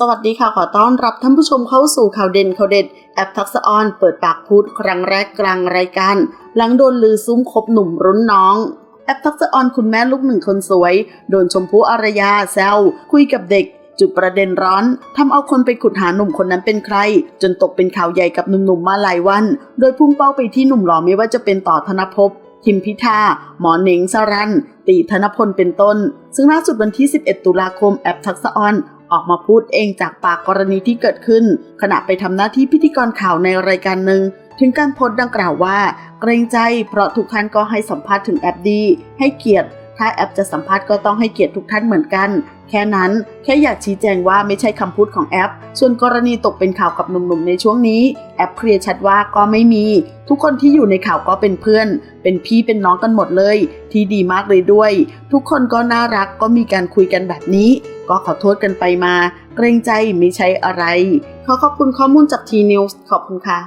สวัสดีค่ะ ขอต้อนรับท่านผู้ชมเข้าสู่ข่าวเด่นข่าวเด็ด แอปทักษะออนเปิดปากพูดครั้งแรกกลางรายการ หลังโดนลือซุ้มคบหนุ่มรุ่นน้อง แอปทักษะออนคุณแม่ลูกหนึ่งคนสวย โดนชมพู่อารยาแซวคุยกับเด็ก จุดประเด็นร้อนทำเอาคนไปขุดหาหนุ่มคนนั้นเป็นใคร จนตกเป็นข่าวใหญ่กับหนุ่มๆมาหลายวัน โดยพุ่งเป้าไปที่หนุ่มหล่อไม่ว่าจะเป็นต่อธนภพทิมพิธา หมอเหน่งสรันตีธนพลเป็นต้น ซึ่งล่าสุดวันที่ 11 ตุลาคมแอปทักษะออน ออกมาพูดเองจากปากกรณีที่เกิดขึ้น ขณะไปทำหน้าที่พิธีกรข่าวในรายการหนึ่ง ถึงการโพสต์ดังกล่าวว่า เกรงใจเพราะทุกท่านก็ให้สัมภาษณ์ถึงแอบดี ให้เกียรติ ถ้าแอปจะสัมภาษณ์ก็ต้องให้เกียรติทุกท่านเหมือนกัน แค่นั้นแค่อยากชี้แจงว่าไม่ใช่คำพูดของแอป ส่วนกรณีตกเป็นข่าวกับหนุ่มๆในช่วงนี้ แอปเคลียร์ชัดว่าก็ไม่มี ทุกคนที่อยู่ในข่าวก็เป็นเพื่อน เป็นพี่เป็นน้องกันหมดเลย ที่ดีมากเลยด้วย ทุกคนก็น่ารักก็มีการคุยกันแบบนี้ ก็ขอโทษกันไปมา เกรงใจไม่ใช่อะไรขอขอบคุณข้อมูลจากทีนิวส์ขอบคุณค่ะ